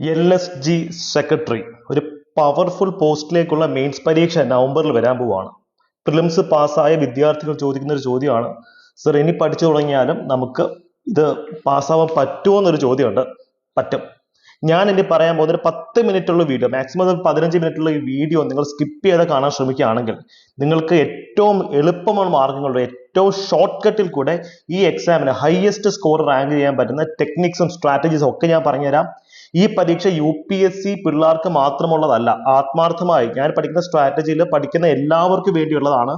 L S G secretary ഒരു powerful പോസ്റ്റിലേക്കുള്ള mains പരീക്ഷ നവംബറിൽ വരാൻ പോവാണ്. പ്രിലിംസ് പാസ്സായ വിദ്യാർത്ഥികൾ ചോദിക്കുന്ന ഒരു ചോദ്യമാണ്. സർ ഇനി പഠിച്ചു തുടങ്ങിയാലും നമുക്ക് ഇത് പാസ്സാവാൻ പറ്റുമോ എന്നൊരു ചോദ്യമുണ്ട്. പറ്റും. ഞാൻ ഇനി പറയാൻ പോകുന്ന ഒരു പത്ത് മിനിറ്റ് ഉള്ള വീഡിയോ മാക്സിമം പതിനഞ്ച് മിനിറ്റ് ഉള്ള ഈ വീഡിയോ നിങ്ങൾ സ്കിപ്പ് ചെയ്ത് കാണാൻ ശ്രമിക്കുകയാണെങ്കിൽ നിങ്ങൾക്ക് ഏറ്റവും എളുപ്പമുള്ള മാർഗങ്ങളുടെ ഏറ്റവും ഷോർട്ട് കട്ടിൽ കൂടെ ഈ എക്സാമിന് ഹയസ്റ്റ് സ്കോർ റാങ്ക് ചെയ്യാൻ പറ്റുന്ന ടെക്നിക്സും സ്ട്രാറ്റജീസും ഒക്കെ ഞാൻ പറഞ്ഞുതരാം. ഈ പരീക്ഷ യു പി എസ് സി പിള്ളേർക്ക് മാത്രമുള്ളതല്ല ആത്മാർത്ഥമായി ഞാൻ പഠിക്കുന്ന സ്ട്രാറ്റജിയിൽ പഠിക്കുന്ന എല്ലാവർക്കും വേണ്ടിയുള്ളതാണ്.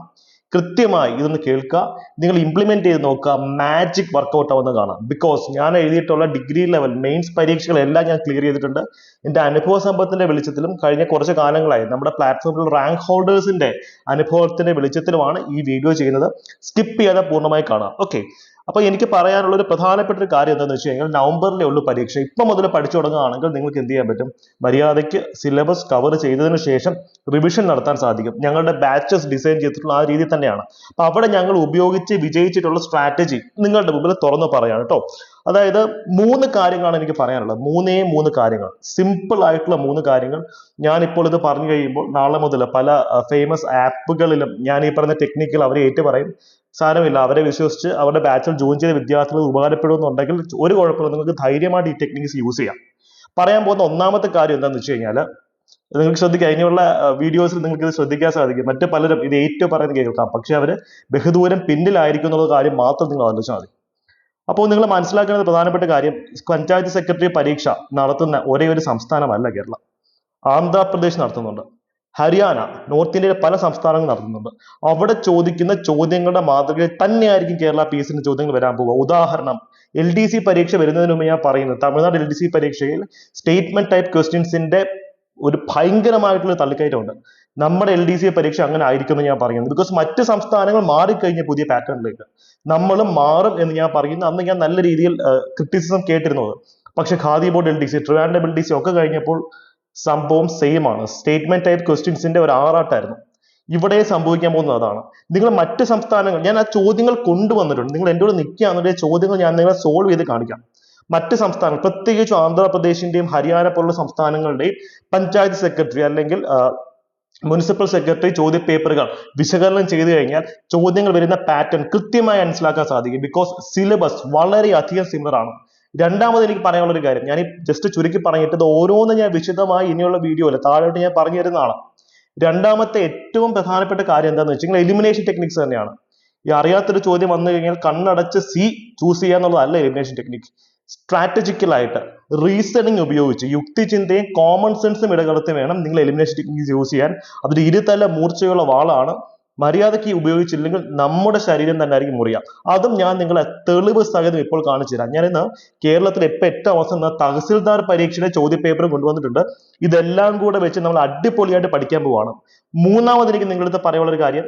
കൃത്യമായി ഇതൊന്ന് കേൾക്കുക നിങ്ങൾ ഇംപ്ലിമെന്റ് ചെയ്ത് നോക്കുക മാജിക് വർക്കൗട്ട് ആവുന്ന കാണാം. ബിക്കോസ് ഞാൻ എഴുതിയിട്ടുള്ള ഡിഗ്രി ലെവൽ മെയിൻസ് പരീക്ഷകളെല്ലാം ഞാൻ ക്ലിയർ ചെയ്തിട്ടുണ്ട്. എന്റെ അനുഭവ സമ്പത്തിന്റെ വെളിച്ചത്തിലും കഴിഞ്ഞ കുറച്ച് കാലങ്ങളായി നമ്മുടെ പ്ലാറ്റ്ഫോമിൽ റാങ്ക് ഹോൾഡേഴ്സിന്റെ അനുഭവത്തിന്റെ വെളിച്ചത്തിലുമാണ് ഈ വീഡിയോ ചെയ്യുന്നത്. സ്കിപ്പ് ചെയ്യാതെ പൂർണമായി കാണാം. ഓക്കെ അപ്പൊ എനിക്ക് പറയാനുള്ള ഒരു പ്രധാനപ്പെട്ട ഒരു കാര്യം എന്താണെന്ന് വെച്ച് കഴിഞ്ഞാൽ നവംബറിലെ ഉള്ളൂ പരീക്ഷ. ഇപ്പം മുതൽ പഠിച്ചു തുടങ്ങുകയാണെങ്കിൽ നിങ്ങൾക്ക് എന്ത് ചെയ്യാൻ പറ്റും? മര്യാദയ്ക്ക് സിലബസ് കവർ ചെയ്തതിനു ശേഷം റിവിഷൻ നടത്താൻ സാധിക്കും. ഞങ്ങളുടെ ബാച്ചസ് ഡിസൈൻ ചെയ്തിട്ടുള്ള ആ രീതി തന്നെയാണ്. അപ്പൊ അവിടെ ഞങ്ങൾ ഉപയോഗിച്ച് വിജയിച്ചിട്ടുള്ള സ്ട്രാറ്റജി നിങ്ങളുടെ മുമ്പിൽ തുറന്നു പറയാണ് കേട്ടോ അതായത് മൂന്ന് കാര്യങ്ങളാണ് എനിക്ക് പറയാനുള്ളത്. മൂന്നേ മൂന്ന് കാര്യങ്ങൾ. സിമ്പിൾ ആയിട്ടുള്ള മൂന്ന് കാര്യങ്ങൾ. ഞാൻ ഇപ്പോൾ ഇത് പറഞ്ഞു കഴിയുമ്പോൾ നാളെ മുതൽ പല ഫേമസ് ആപ്പുകളിലും ഞാൻ ഈ പറഞ്ഞ ടെക്നിക്കൽ അവരെ ഏറ്റു പറയും. സാരമില്ല. അവരെ വിശ്വസിച്ച് അവരുടെ ബാച്ചിൽ ജോയിൻ ചെയ്ത വിദ്യാർത്ഥികൾ ഉപകാരപ്പെടുമെന്നുണ്ടെങ്കിൽ ഒരു കുഴപ്പമില്ല. നിങ്ങൾക്ക് ധൈര്യമായിട്ട് ഈ ടെക്നിക്സ് യൂസ് ചെയ്യാം. പറയാൻ പോകുന്ന ഒന്നാമത്തെ കാര്യം എന്താണെന്ന് വെച്ച് കഴിഞ്ഞാൽ നിങ്ങൾക്ക് ശ്രദ്ധിക്കുക അതിനുള്ള വീഡിയോസിൽ നിങ്ങൾക്ക് ഇത് ശ്രദ്ധിക്കാൻ സാധിക്കും. മറ്റു പലരും ഇത് ഏറ്റവും പറയുന്നത് കേൾക്കാം. പക്ഷെ അവർ ബഹുദൂരം പിന്നിലായിരിക്കും എന്നുള്ള കാര്യം മാത്രം നിങ്ങൾ ആലോചിച്ചാൽ മതി. അപ്പോൾ നിങ്ങൾ മനസ്സിലാക്കേണ്ട പ്രധാനപ്പെട്ട കാര്യം പഞ്ചായത്ത് സെക്രട്ടറി പരീക്ഷ നടത്തുന്ന ഒരേ ഒരു സംസ്ഥാനമല്ല കേരളം. ആന്ധ്രാപ്രദേശ് നടത്തുന്നുണ്ട്. ഹരിയാന നോർത്ത് ഇന്ത്യയിലെ പല സംസ്ഥാനങ്ങളും നടത്തുന്നുണ്ട്. അവിടെ ചോദിക്കുന്ന ചോദ്യങ്ങളുടെ മാതൃകയിൽ തന്നെയായിരിക്കും കേരള പി എസിന്റെ ചോദ്യങ്ങൾ വരാൻ പോവുക. ഉദാഹരണം എൽ ഡി സി പരീക്ഷ വരുന്നതിന് മുമ്പ് ഞാൻ പറയുന്നത് തമിഴ്നാട് എൽ ഡി സി പരീക്ഷയിൽ സ്റ്റേറ്റ്മെന്റ് ടൈപ്പ് ക്വസ്റ്റ്യൻസിന്റെ ഒരു ഭയങ്കരമായിട്ടുള്ള തള്ളിക്കയറ്റമുണ്ട്. നമ്മുടെ എൽ ഡി സി പരീക്ഷ അങ്ങനെ ആയിരിക്കുമെന്ന് ഞാൻ പറയുന്നു. ബിക്കോസ് മറ്റ് സംസ്ഥാനങ്ങൾ മാറിക്കഴിഞ്ഞ പുതിയ പാറ്റേണിലേക്ക്. നമ്മളും മാറും എന്ന് ഞാൻ പറയുന്നു. അന്ന് ഞാൻ നല്ല രീതിയിൽ ക്രിറ്റിസിസം കേട്ടിരുന്നത്. പക്ഷെ Khadi board L D C Trivandrum L D C ഒക്കെ കഴിഞ്ഞപ്പോൾ സംഭവം സെയിം ആണ്. സ്റ്റേറ്റ്മെന്റ് ടൈപ്പ് ക്വസ്റ്റ്യൻസിന്റെ ഒരു ആറാട്ടായിരുന്നു. ഇവിടെ സംഭവിക്കാൻ പോകുന്നത് അതാണ്. നിങ്ങൾ മറ്റ് സംസ്ഥാനങ്ങൾ ഞാൻ ആ ചോദ്യങ്ങൾ കൊണ്ടുവന്നിട്ടുണ്ട്. നിങ്ങൾ എന്റെ കൂടെ നിൽക്കുകയാണെന്നുണ്ടെങ്കിൽ ചോദ്യങ്ങൾ ഞാൻ നിങ്ങളെ സോൾവ് ചെയ്ത് കാണിക്കാം. മറ്റ് സംസ്ഥാനങ്ങൾ പ്രത്യേകിച്ചും ആന്ധ്രാപ്രദേശിന്റെയും ഹരിയാന പോലുള്ള സംസ്ഥാനങ്ങളുടെയും പഞ്ചായത്ത് സെക്രട്ടറി അല്ലെങ്കിൽ മുനിസിപ്പൽ സെക്രട്ടറി ചോദ്യ പേപ്പറുകൾ വിശകലനം ചെയ്തു കഴിഞ്ഞാൽ ചോദ്യങ്ങൾ വരുന്ന പാറ്റേൺ കൃത്യമായി മനസ്സിലാക്കാൻ സാധിക്കും. ബിക്കോസ് സിലബസ് വളരെയധികം സിമിലർ ആണ്. രണ്ടാമത് എനിക്ക് പറയാനുള്ള ഒരു കാര്യം. ഞാൻ ജസ്റ്റ് ചുരുക്കി പറഞ്ഞിട്ട് ഓരോന്ന് ഞാൻ വിശദമായി ഇനിയുള്ള വീഡിയോയിൽ താഴോട്ട് ഞാൻ പറഞ്ഞു തരുന്നതാണ്. രണ്ടാമത്തെ ഏറ്റവും പ്രധാനപ്പെട്ട കാര്യം എന്താണെന്ന് വെച്ചാൽ എലിമിനേഷൻ ടെക്നിക്സ് തന്നെയാണ്. ഈ അറിയാത്തൊരു ചോദ്യം വന്നു കഴിഞ്ഞാൽ കണ്ണടച്ച് സി ചൂസ് ചെയ്യുക എന്നുള്ളതല്ല എലിമിനേഷൻ ടെക്നിക് സ്ട്രാറ്റജിക്കലായിട്ട് റീസണിങ് ഉപയോഗിച്ച് യുക്തിചിന്തയും കോമൺ സെൻസും ഇടകലർത്തി വേണം നിങ്ങൾ എലിമിനേഷൻ ടെക്നിക്സ് യൂസ് ചെയ്യാൻ. അതൊരു ഇരുതല മൂർച്ചയുള്ള വാളാണ്. മര്യാദയ്ക്ക് ഉപയോഗിച്ചില്ലെങ്കിൽ നമ്മുടെ ശരീരം തന്നെ ആയിരിക്കും മുറിയാം അതും ഞാൻ നിങ്ങളെ തെളിവ് സഹിതം ഇപ്പോൾ കാണിച്ചു തരാം. ഞാൻ ഇന്ന് കേരളത്തിൽ ഇപ്പൊ ഏറ്റവും അവസാനം തഹസിൽദാർ പരീക്ഷയുടെ ചോദ്യ പേപ്പർ കൊണ്ടുവന്നിട്ടുണ്ട്. ഇതെല്ലാം കൂടെ വെച്ച് നമ്മൾ അടിപൊളിയായിട്ട് പഠിക്കാൻ പോവാണ്. മൂന്നാമത് എനിക്ക് നിങ്ങളുടെ അടുത്ത് പറയാനുള്ള ഒരു കാര്യം.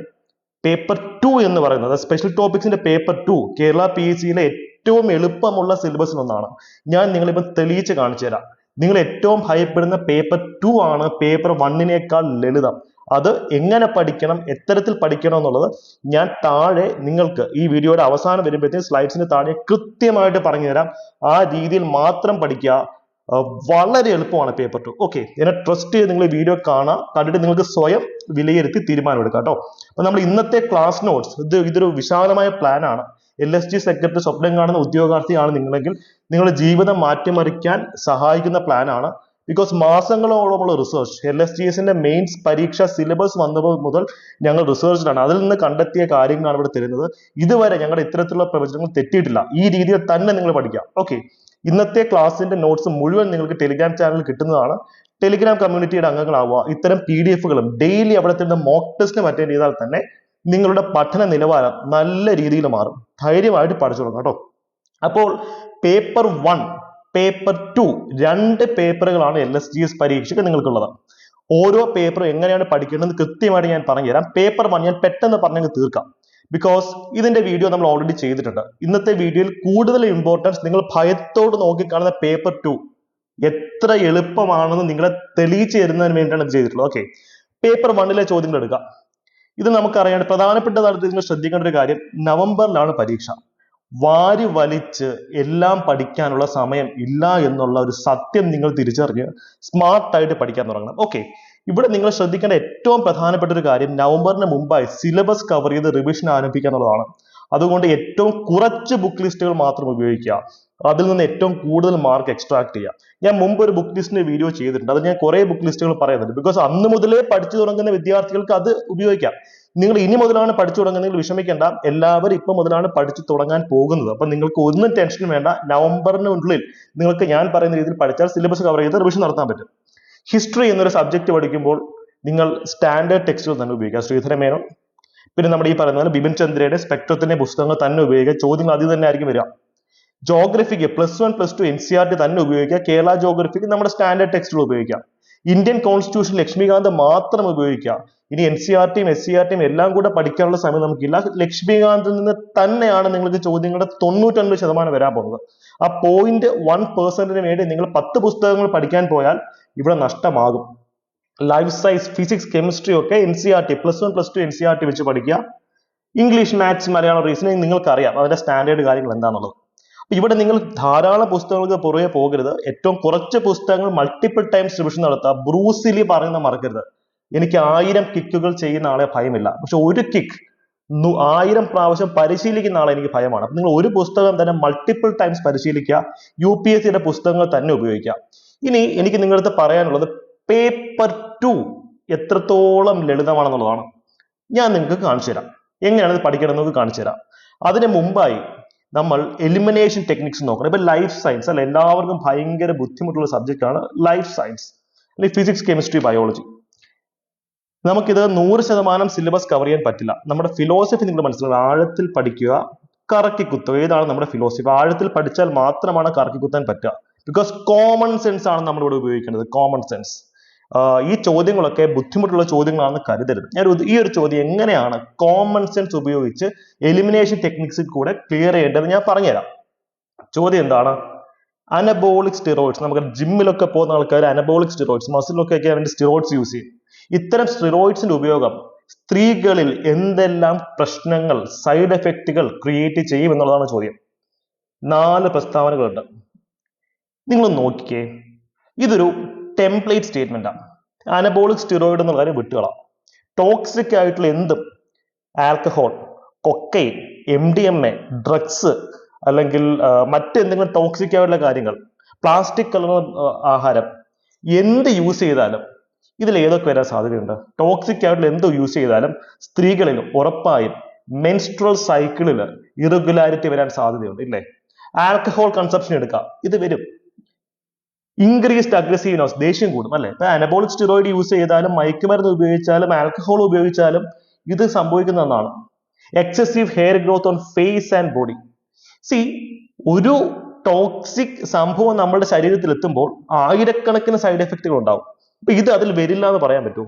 പേപ്പർ ടു എന്ന് പറയുന്നത് special ടോപ്പിക്സിന്റെ paper two Kerala P S സിയിലെ ഏറ്റവും എളുപ്പമുള്ള സിലബസിൽ ഒന്നാണ് ഞാൻ നിങ്ങളിപ്പോൾ തെളിയിച്ച് കാണിച്ചു തരാം. നിങ്ങൾ ഏറ്റവും ഭയപ്പെടുന്ന പേപ്പർ ടു ആണ് പേപ്പർ വണ്ണിനേക്കാൾ ലളിതം. അത് എങ്ങനെ പഠിക്കണം എത്തരത്തിൽ പഠിക്കണം എന്നുള്ളത് ഞാൻ താഴെ നിങ്ങൾക്ക് ഈ വീഡിയോയുടെ അവസാനം വരുമ്പോഴത്തേക്കും സ്ലൈഡ്സിന് താഴെ കൃത്യമായിട്ട് പറഞ്ഞു തരാം. ആ രീതിയിൽ മാത്രം പഠിക്കുക. വളരെ എളുപ്പമാണ് പേപ്പർ ടു ഓക്കെ എന്നെ ട്രസ്റ്റ് ചെയ്ത് നിങ്ങൾ വീഡിയോ കാണാം. കണ്ടിട്ട് നിങ്ങൾക്ക് സ്വയം വിലയിരുത്തി തീരുമാനമെടുക്കാം കേട്ടോ. അപ്പൊ നമ്മൾ ഇന്നത്തെ ക്ലാസ് നോട്ട്സ് ഇത് ഇതൊരു വിശാലമായ പ്ലാൻ ആണ്. എൽ എസ് സെക്രട്ടറി സ്വപ്നം കാണുന്ന ഉദ്യോഗാർത്ഥിയാണ് നിങ്ങളെങ്കിൽ നിങ്ങളുടെ ജീവിതം മാറ്റിമറിക്കാൻ സഹായിക്കുന്ന പ്ലാൻ ആണ്. ബിക്കോസ് മാസങ്ങളോളമുള്ള റിസർച്ച് എൽ എസ് ജി എസിന്റെ മെയിൻസ് പരീക്ഷ സിലബസ് വന്നപ്പോൾ മുതൽ ഞങ്ങൾ റിസർച്ചിലാണ് അതിൽ നിന്ന് കണ്ടെത്തിയ കാര്യങ്ങളാണ് ഇവിടെ തരുന്നത്. ഇതുവരെ ഞങ്ങളുടെ ഇത്തരത്തിലുള്ള പ്രവചനങ്ങൾ തെറ്റിയിട്ടില്ല. ഈ രീതിയിൽ തന്നെ നിങ്ങൾ പഠിക്കാം. ഓക്കെ ഇന്നത്തെ ക്ലാസ്സിന്റെ നോട്ട്സ് മുഴുവൻ നിങ്ങൾക്ക് ടെലിഗ്രാം ചാനലിൽ കിട്ടുന്നതാണ്. ടെലിഗ്രാം കമ്മ്യൂണിറ്റിയുടെ അംഗങ്ങളാവുക. ഇത്തരം പി ഡി എഫുകളും ഡെയിലി അവിടെ തന്നെ മോക്ക് ടെസ്റ്റിന് അറ്റൻഡ് ചെയ്താൽ തന്നെ നിങ്ങളുടെ പഠന നിലവാരം നല്ല രീതിയിൽ മാറും. ധൈര്യമായിട്ട് പഠിച്ചു തുടങ്ങാം കേട്ടോ. അപ്പോൾ പേപ്പർ വൺ പേപ്പർ ടു രണ്ട് പേപ്പറുകളാണ് എൽ എസ് ജി എസ് പരീക്ഷയ്ക്ക് നിങ്ങൾക്കുള്ളത്. ഓരോ പേപ്പറും എങ്ങനെയാണ് പഠിക്കേണ്ടത് കൃത്യമായിട്ട് ഞാൻ പറഞ്ഞുതരാം പേപ്പർ വൺ ഞാൻ പെട്ടെന്ന് പറഞ്ഞങ്ങ് തീർക്കാം. ബിക്കോസ് ഇതിന്റെ വീഡിയോ നമ്മൾ ഓൾറെഡി ചെയ്തിട്ടുണ്ട്. ഇന്നത്തെ വീഡിയോയിൽ കൂടുതൽ ഇമ്പോർട്ടൻസ് നിങ്ങൾ ഭയത്തോട് നോക്കിക്കാണുന്ന പേപ്പർ ടു എത്ര എളുപ്പമാണെന്ന് നിങ്ങളെ തെളിയിച്ചു തരുന്നതിന് വേണ്ടിയാണ് ഇത് ചെയ്തിട്ടുള്ളത്. ഓക്കെ പേപ്പർ വണ്ണിലെ ചോദ്യങ്ങൾ എടുക്കാം. ഇത് നമുക്കറിയാം പ്രധാനപ്പെട്ട തലത്തിൽ നിങ്ങൾ ശ്രദ്ധിക്കേണ്ട ഒരു കാര്യം നവംബറിലാണ് പരീക്ഷ. വാരി വലിച്ച് എല്ലാം പഠിക്കാനുള്ള സമയം ഇല്ല എന്നുള്ള ഒരു സത്യം നിങ്ങൾ തിരിച്ചറിഞ്ഞ് സ്മാർട്ടായിട്ട് പഠിക്കാൻ തുടങ്ങണം. ഓക്കെ ഇവിടെ നിങ്ങൾ ശ്രദ്ധിക്കേണ്ട ഏറ്റവും പ്രധാനപ്പെട്ട ഒരു കാര്യം നവംബറിന് മുമ്പായി സിലബസ് കവർ ചെയ്ത് റിവിഷൻ ആരംഭിക്കുക എന്നുള്ളതാണ്. അതുകൊണ്ട് ഏറ്റവും കുറച്ച് ബുക്ക് ലിസ്റ്റുകൾ മാത്രം ഉപയോഗിക്കുക. അതിൽ നിന്ന് ഏറ്റവും കൂടുതൽ മാർക്ക് എക്സ്ട്രാക്ട് ചെയ്യുക. ഞാൻ മുമ്പ് ഒരു ബുക്ക് ലിസ്റ്റിന്റെ വീഡിയോ ചെയ്തിട്ടുണ്ട്. അത് ഞാൻ കുറെ ബുക്ക് ലിസ്റ്റുകൾ പറയുന്നുണ്ട്. ബിക്കോസ് അന്ന് മുതലേ പഠിച്ചു തുടങ്ങുന്ന വിദ്യാർത്ഥികൾക്ക് അത് ഉപയോഗിക്കാം. നിങ്ങൾ ഇനി മുതലാണ് പഠിച്ചു തുടങ്ങുന്നതെങ്കിൽ വിഷമിക്കേണ്ട. എല്ലാവരും ഇപ്പൊ മുതലാണ് പഠിച്ചു തുടങ്ങാൻ പോകുന്നത്. അപ്പൊ നിങ്ങൾക്ക് ഒന്നും ടെൻഷൻ വേണ്ട. നവംബറിനുള്ളിൽ നിങ്ങൾക്ക് ഞാൻ പറയുന്ന രീതിയിൽ പഠിച്ചാൽ സിലബസ് കവർ ചെയ്ത് റിവിഷൻ നടത്താൻ പറ്റും. ഹിസ്റ്ററി എന്നൊരു സബ്ജക്ട് പഠിക്കുമ്പോൾ നിങ്ങൾ സ്റ്റാൻഡേർഡ് ടെക്സ്റ്റുകൾ തന്നെ ഉപയോഗിക്കുക. ശ്രീധര മേനോൻ. പിന്നെ നമ്മുടെ ഈ പറയുന്ന ബിപിൻ ചന്ദ്രയുടെ സ്പെക്ട്രത്തിന്റെ പുസ്തകങ്ങൾ തന്നെ ഉപയോഗിക്കുക. ചോദ്യങ്ങൾ അതിൽ തന്നെ ആയിരിക്കും വരിക. ജോഗ്രഫിക്ക് plus one plus two N C R T തന്നെ ഉപയോഗിക്കാം കേരള ജോഗ്രഫിക്ക് നമ്മുടെ സ്റ്റാൻഡേർഡ് ടെക്സ്റ്റുകൾ ഉപയോഗിക്കാം. ഇന്ത്യൻ കോൺസ്റ്റിറ്റ്യൂഷൻ ലക്ഷ്മികാന്ത് മാത്രം ഉപയോഗിക്കാം ഇനി എൻ സി ആർ ടിയും എസ് സി ആർ ടിയും എല്ലാം കൂടെ പഠിക്കാനുള്ള സമയം നമുക്കില്ല. ലക്ഷ്മികാന്തിൽ നിന്ന് തന്നെയാണ് നിങ്ങൾക്ക് ചോദ്യങ്ങളുടെ തൊണ്ണൂറ്റൊൻപത് ശതമാനം വരാൻ പോകുന്നത്. ആ പോയിന്റ് വൺ പെർസെന്റിന് വേണ്ടി നിങ്ങൾ പത്ത് പുസ്തകങ്ങൾ പഠിക്കാൻ പോയാൽ ഇവിടെ നഷ്ടമാകും. ലൈഫ് സയൻസ് ഫിസിക്സ് കെമിസ്ട്രി ഒക്കെ N C R T plus one plus two N C R T വെച്ച് പഠിക്കുക. ഇംഗ്ലീഷ് മാത്സ് മലയാളം റീസണിങ് നിങ്ങൾക്കറിയാം. അതിന്റെ സ്റ്റാൻഡേർഡ് കാര്യങ്ങൾ എന്താണെന്നുള്ളത് ഇവിടെ നിങ്ങൾ ധാരാളം പുസ്തകങ്ങൾക്ക് പുറകെ പോകരുത്. ഏറ്റവും കുറച്ച് പുസ്തകങ്ങൾ മൾട്ടിപ്പിൾ ടൈംസ് റിവിഷൻ നടത്തുക ബ്രൂസിലി പറയുന്ന മറക്കരുത്. എനിക്ക് ആയിരം കിക്കുകൾ ചെയ്യുന്ന ആളെ ഭയമില്ല. പക്ഷെ ഒരു കിക്ക് ആയിരം പ്രാവശ്യം പരിശീലിക്കുന്ന ആളെ എനിക്ക് ഭയമാണ്. അപ്പൊ നിങ്ങൾ ഒരു പുസ്തകം തന്നെ മൾട്ടിപ്പിൾ ടൈംസ് പരിശീലിക്കുക. യു പി എസ് സിയുടെ പുസ്തകങ്ങൾ തന്നെ ഉപയോഗിക്കുക. ഇനി എനിക്ക് നിങ്ങളടുത്ത് പറയാനുള്ളത് പേപ്പർ ടു എത്രത്തോളം ലളിതമാണെന്നുള്ളതാണ്. ഞാൻ നിങ്ങൾക്ക് കാണിച്ചു തരാം എങ്ങനെയാണ് ഇത് പഠിക്കണം എന്ന് കാണിച്ചു തരാം അതിന് മുമ്പായി നമ്മൾ എലിമിനേഷൻ ടെക്നിക്സ് നോക്കണം. ഇപ്പൊ ലൈഫ് സയൻസ് അല്ല? എല്ലാവർക്കും ഭയങ്കര ബുദ്ധിമുട്ടുള്ള സബ്ജക്റ്റ് ആണ് ലൈഫ് സയൻസ് അല്ലെങ്കിൽ ഫിസിക്സ് കെമിസ്ട്രി ബയോളജി നമുക്കിത് നൂറ് ശതമാനം സിലബസ് കവർ ചെയ്യാൻ പറ്റില്ല. നമ്മുടെ ഫിലോസഫി നിങ്ങൾ മനസ്സിലാക്കുക ആഴത്തിൽ പഠിക്കുക കറക്കി കുത്തുക ഏതാണ് നമ്മുടെ ഫിലോസഫി ആഴത്തിൽ പഠിച്ചാൽ മാത്രമാണ് കറക്കി കുത്താൻ പറ്റുക. ബിക്കോസ് കോമൺ സെൻസ് ആണ് നമ്മൾ ഇവിടെ ഉപയോഗിക്കേണ്ടത്. കോമൺ സെൻസ് ഈ ചോദ്യങ്ങളൊക്കെ ബുദ്ധിമുട്ടുള്ള ചോദ്യങ്ങളാണെന്ന് കരുതരുത്. ഞാൻ ഈ ഒരു ചോദ്യം എങ്ങനെയാണ് കോമൺ സെൻസ് ഉപയോഗിച്ച് എലിമിനേഷൻ ടെക്നിക്സിൽ കൂടെ ക്ലിയർ ചെയ്യേണ്ടത് ഞാൻ പറഞ്ഞുതരാം. ചോദ്യം എന്താണ്? അനബോളിക് സ്റ്റിറോയിഡ്സ് നമുക്ക് ജിമ്മിലൊക്കെ പോകുന്ന ആൾക്കാർ അനബോളിക് സ്റ്റിറോയിഡ്സ് മസിലൊക്കെ ഒക്കെ വേണ്ടി സ്റ്റിറോയിഡ്സ് യൂസ് ചെയ്യും. ഇത്തരം സ്റ്റിറോയിഡ്സിന്റെ ഉപയോഗം സ്ത്രീകളിൽ എന്തെല്ലാം പ്രശ്നങ്ങൾ സൈഡ് എഫക്റ്റുകൾ ക്രിയേറ്റ് ചെയ്യും എന്നുള്ളതാണ് ചോദ്യം. നാല് പ്രസ്താവനകളുണ്ട്. നിങ്ങൾ നോക്കിക്കേ. ഇതൊരു ടെംപ്ലേറ്റ് സ്റ്റേറ്റ്മെന്റ് ആണ് അനബോളിക് സ്റ്റിറോയിഡ് എന്നുള്ള കാര്യം വിട്ടുകളാം. ടോക്സിക് ആയിട്ടുള്ള എന്തും? Alcohol cocaine M D M A drugs അല്ലെങ്കിൽ മറ്റ് മറ്റെന്തെങ്കിലും ടോക്സിക് ആയിട്ടുള്ള കാര്യങ്ങൾ. പ്ലാസ്റ്റിക് കലർന്ന ആഹാരം. എന്ത് യൂസ് ചെയ്താലും ഇതിൽ ഏതൊക്കെ വരാൻ സാധ്യതയുണ്ട്? ടോക്സിക് ആയിട്ടുള്ള എന്ത് യൂസ് ചെയ്താലും സ്ത്രീകളിൽ ഉറപ്പായും മെൻസ്ട്രൽ സൈക്കിളിൽ ഇറഗുലാരിറ്റി വരാൻ സാധ്യതയുണ്ട് ഇല്ലേ? ആൽക്കഹോൾ കൺസപ്ഷൻ എടുക്കാം. ഇത് വരും. ഇൻക്രീസ്ഡ് അഗ്രസീവ്നെസ് ദേഷ്യം കൂടും അല്ലെ? ഇപ്പൊ അനബോളിക് സ്റ്റിറോയിഡ് യൂസ് ചെയ്താലും മയക്കുമരുന്ന് ഉപയോഗിച്ചാലും ആൽക്കഹോൾ ഉപയോഗിച്ചാലും ഇത് സംഭവിക്കുന്ന ഒന്നാണ്. Excessive hair growth on face and body C ഒരു ടോക്സിക് സംഭവം നമ്മുടെ ശരീരത്തിൽ എത്തുമ്പോൾ ആയിരക്കണക്കിന് സൈഡ് എഫക്റ്റുകൾ ഉണ്ടാവും. അപ്പൊ ഇത് അതിൽ വരില്ല എന്ന് പറയാൻ പറ്റുമോ?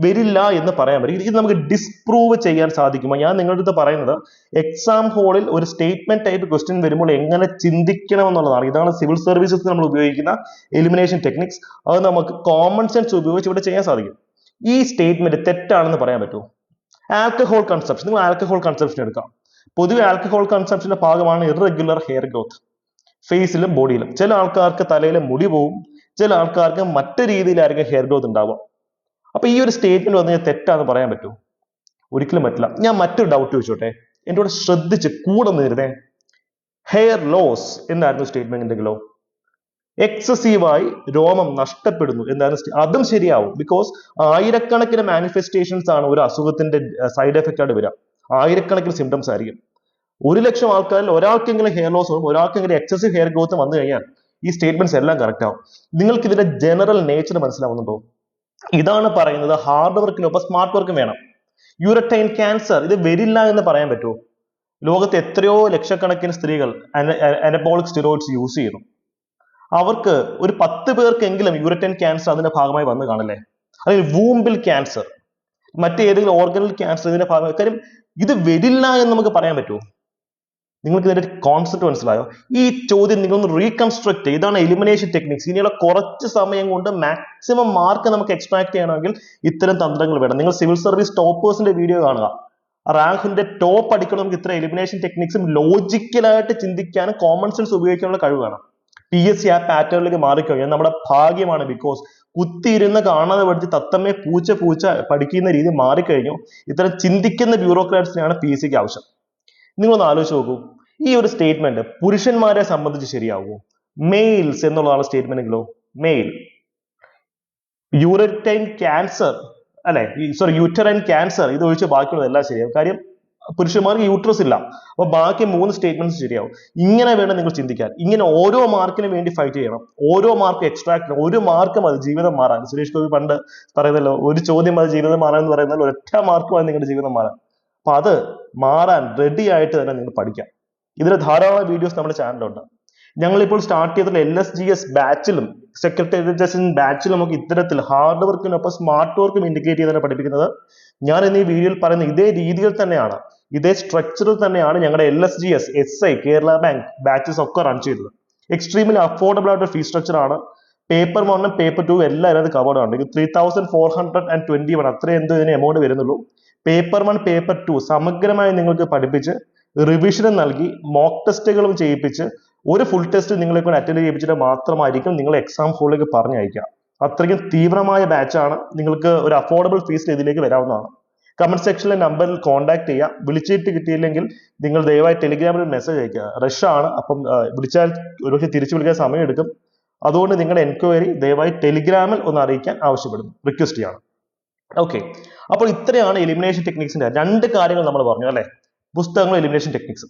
വരില്ല എന്ന് പറയാൻ പറ്റും. ഇത് നമുക്ക് ഡിസ്പ്രൂവ് ചെയ്യാൻ സാധിക്കുമോ? ഞാൻ നിങ്ങളുടെ അടുത്ത് പറയുന്നത് എക്സാം ഹോളിൽ ഒരു സ്റ്റേറ്റ്മെന്റ് ടൈപ്പ് ക്വസ്റ്റ്യൻ വരുമ്പോൾ എങ്ങനെ ചിന്തിക്കണം എന്നുള്ളതാണ്. ഇതാണ് സിവിൽ സർവീസസ് നമ്മൾ ഉപയോഗിക്കുന്ന എലിമിനേഷൻ ടെക്നിക്സ് അത് നമുക്ക് കോമൺ സെൻസ് ഉപയോഗിച്ച് ഇവിടെ ചെയ്യാൻ സാധിക്കും. ഈ സ്റ്റേറ്റ്മെന്റ് തെറ്റാണെന്ന് പറയാൻ പറ്റുമോ? ആൽക്കഹോൾ കൺസപ്ഷൻ നിങ്ങൾ ആൽക്കഹോൾ കൺസപ്ഷൻ എടുക്കാം. പൊതുവെ ആൽക്കഹോൾ കൺസപ്ഷന്റെ ഭാഗമാണ് ഇറഗുലർ ഹെയർ ഗ്രോത്ത് ഫേസിലും ബോഡിയിലും ചില ആൾക്കാർക്ക് തലയിലെ മുടി പോവും. ചില ആൾക്കാർക്ക് മറ്റു രീതിയിലായിരിക്കും ഹെയർ ഗ്രോത്ത് ഉണ്ടാവുക. അപ്പൊ ഈ ഒരു സ്റ്റേറ്റ്മെന്റ് വന്നു കഴിഞ്ഞാൽ തെറ്റാന്ന് പറയാൻ പറ്റുമോ ഒരിക്കലും പറ്റില്ല. ഞാൻ മറ്റൊരു ഡൗട്ട് ചോദിച്ചോട്ടെ? എന്റെ കൂടെ ശ്രദ്ധിച്ച് കൂടെ നിന്നിരുന്നേ. ഹെയർ ലോസ് എന്നായിരുന്നു സ്റ്റേറ്റ്മെന്റിലെങ്കിലോ എക്സസീവായി രോമം നഷ്ടപ്പെടുന്നു എന്നായിരുന്നു സ്റ്റേ- അതും ശരിയാവും. ബിക്കോസ് ആയിരക്കണക്കിന് മാനിഫെസ്റ്റേഷൻസ് ആണ് ഒരു അസുഖത്തിന്റെ സൈഡ് എഫക്റ്റ് ആയിട്ട് വരിക. ആയിരക്കണക്കിന് സിംറ്റംസ് ആയിരിക്കും. ഒരു ലക്ഷം ആൾക്കാരിൽ ഒരാൾക്കെങ്കിലും ഹെയർ ലോസ് വരും ഒരാൾക്കെങ്കിലും എക്സസീവ് ഹെയർ ഗ്രോത്ത് വന്നു കഴിഞ്ഞാൽ ഈ സ്റ്റേറ്റ്മെന്റ്സ് എല്ലാം കറക്റ്റ് ആവും. നിങ്ങൾക്ക് ഇതിന്റെ ജനറൽ നേച്ചർ മനസ്സിലാവുന്നുണ്ടോ? ഇതാണ് പറയുന്നത് ഹാർഡ് വർക്കിനൊപ്പം സ്മാർട്ട് വർക്കും വേണം. യൂറട്ടൈൻ ക്യാൻസർ ഇത് വരില്ല എന്ന് പറയാൻ പറ്റുമോ? ലോകത്ത് എത്രയോ ലക്ഷക്കണക്കിന് സ്ത്രീകൾ അനബോളിക് സ്റ്റിറോയിഡ്സ് യൂസ് ചെയ്യുന്നു. അവർക്ക് ഒരു പത്ത് പേർക്കെങ്കിലും യൂററ്റൈൻ ക്യാൻസർ അതിന്റെ ഭാഗമായി വന്ന് കാണില്ലേ? അല്ലെങ്കിൽ വൂമ്പിൽ ക്യാൻസർ മറ്റേതെങ്കിലും ഓർഗനിൽ ക്യാൻസർ ഇതിന്റെ ഭാഗമായി കാര്യം ഇത് വരില്ല എന്ന് നമുക്ക് പറയാൻ പറ്റുമോ? നിങ്ങൾക്ക് ഇതിന്റെ കോൺസെപ്റ്റ് മനസ്സിലായോ? ഈ ചോദ്യം നിങ്ങൾ ഒന്ന് റീകൺസ്ട്രക്ട് ഇതാണ് എലിമിനേഷൻ ടെക്നിക്സ് ഇനിയുള്ള കുറച്ച് സമയം കൊണ്ട് മാക്സിമം മാർക്ക് നമുക്ക് എക്സ്ട്രാക്ട് ചെയ്യണമെങ്കിൽ ഇത്തരം തന്ത്രങ്ങൾ വേണം. നിങ്ങൾ സിവിൽ സർവീസ് ടോപ്പേഴ്സിന്റെ വീഡിയോ കാണുക. റാങ്കിന്റെ ടോപ്പ് അടിക്കണമെങ്കിൽ ഇത്ര എലിമിനേഷൻ ടെക്നിക്സും ലോജിക്കലായിട്ട് ചിന്തിക്കാനും കോമൺ സെൻസ് ഉപയോഗിക്കാനുള്ള കഴിവ് വേണം. പി എസ് സി ആ പാറ്റേണിലേക്ക് മാറിക്കഴിഞ്ഞാൽ നമ്മുടെ ഭാഗ്യമാണ് ബിക്കോസ് കുത്തിയിരുന്ന് കാണാതെ പഠിച്ച് തത്തമ്മയെ പൂച്ച പൂച്ച പഠിക്കുന്ന രീതി മാറിക്കഴിഞ്ഞു. ഇത്തരം ചിന്തിക്കുന്ന ബ്യൂറോക്രാറ്റ്സിനെയാണ് പി എസ് സിക്ക് ആവശ്യം. നിങ്ങളൊന്ന് ആലോചിച്ച് നോക്കൂ. ഈ ഒരു സ്റ്റേറ്റ്മെന്റ് പുരുഷന്മാരെ സംബന്ധിച്ച് ശരിയാവുമോ? മെയിൽസ് എന്നുള്ളതാണ് സ്റ്റേറ്റ്മെന്റ് എങ്കിലോ? മെയിൽ യൂററ്റൈൻ ക്യാൻസർ അല്ലെ? സോറി യൂറ്ററൈൻ ക്യാൻസർ ഇത് ഒഴിച്ച് ബാക്കിയുള്ളത് എല്ലാം ശരിയാവും. കാര്യം പുരുഷന്മാർക്ക് യൂട്രസ് ഇല്ല. അപ്പൊ ബാക്കി മൂന്ന് സ്റ്റേറ്റ്മെന്റ്സ് ശരിയാവും. ഇങ്ങനെ വേണം നിങ്ങൾ ചിന്തിക്കാൻ. ഇങ്ങനെ ഓരോ മാർക്കിന് വേണ്ടി ഫൈറ്റ് ചെയ്യണം. ഓരോ മാർക്ക് എക്സ്ട്രാക്ട് ഒരു മാർക്ക് മതി ജീവിതം മാറാൻ. സുരേഷ് ഗോപി പണ്ട് പറയുന്നല്ലോ ഒരു ചോദ്യം മതി ജീവിതം മാറാൻ എന്ന് പറയുന്നത് ഒറ്റ മാർക്ക് മതി നിങ്ങളുടെ ജീവിതം മാറാൻ. അപ്പൊ അത് മാറാൻ റെഡി ആയിട്ട് തന്നെ നിങ്ങൾ പഠിക്കാം. ഇതിന് ധാരാളം വീഡിയോസ് നമ്മുടെ ചാനലിലുണ്ട് ഞങ്ങളിപ്പോൾ സ്റ്റാർട്ട് ചെയ്തിട്ടുള്ള എൽ എസ് ജി എസ് ബാച്ചിലും സെക്രട്ടേറിയറ്റ് ബാച്ചിലും ഒക്കെ ഇത്തരത്തിൽ ഹാർഡ് വർക്കിനൊപ്പം സ്മാർട്ട് വർക്കും ഇൻഡിക്കേറ്റ് ചെയ്താണ് പഠിപ്പിക്കുന്നത്. ഞാൻ ഇന്ന് ഈ വീഡിയോയിൽ പറയുന്ന ഇതേ രീതിയിൽ തന്നെയാണ് ഇതേ സ്ട്രക്ചറിൽ തന്നെയാണ് ഞങ്ങളുടെ L S G S S I Kerala bank batches ഒക്കെ റൺ ചെയ്തത്. എക്സ്ട്രീമിൽ അഫോർഡബിൾ ആയിട്ട് ഫീസ് സ്ട്രക്ചർ ആണ്. പേപ്പർ വണ്ണും പേപ്പർ ടു എല്ലാം അതിനകത്ത് കവേർഡ് ആണ്. Three thousand four hundred and twenty one അത്രയും എന്തോ ഇതിന് എമൗണ്ട് വരുന്നുള്ളൂ. പേപ്പർ വൺ പേപ്പർ ടു സമഗ്രമായി നിങ്ങൾക്ക് പഠിപ്പിച്ച് റിവിഷനും നൽകി മോക്ക് ടെസ്റ്റുകളും ചെയ്യിപ്പിച്ച് ഒരു ഫുൾ ടെസ്റ്റ് നിങ്ങളെ കൊണ്ട് അറ്റൻഡ് ചെയ്യിപ്പിച്ചിട്ട് മാത്രമായിരിക്കും നിങ്ങൾ എക്സാം ഹോളിലേക്ക് പറഞ്ഞയക്കുക അത്രയ്ക്കും തീവ്രമായ ബാച്ചാണ് നിങ്ങൾക്ക് ഒരു അഫോർഡബിൾ ഫീസിൽ ഇതിലേക്ക് വരാവുന്നതാണ്. കമന്റ് സെക്ഷനിലെ നമ്പറിൽ കോൺടാക്ട് ചെയ്യുക. വിളിച്ചിട്ട് കിട്ടിയില്ലെങ്കിൽ നിങ്ങൾ ദയവായി ടെലിഗ്രാമിൽ മെസ്സേജ് അയക്കുക. റഷ് ആണ്. അപ്പം വിളിച്ചാൽ ഒരുപക്ഷെ തിരിച്ചു വിളിക്കാൻ സമയം എടുക്കും അതുകൊണ്ട് നിങ്ങളുടെ എൻക്വയറി ദയവായി ടെലിഗ്രാമിൽ ഒന്ന് അറിയിക്കാൻ ആവശ്യപ്പെടുന്നു. റിക്വസ്റ്റ് ചെയ്യാണ്. ഓക്കെ അപ്പോൾ ഇത്രയാണ് എലിമിനേഷൻ ടെക്നിക്സിന്റെ രണ്ട് കാര്യങ്ങൾ നമ്മൾ പറഞ്ഞു അല്ലെ? പുസ്തകങ്ങളും എലിമിനേഷൻ ടെക്നിക്സ്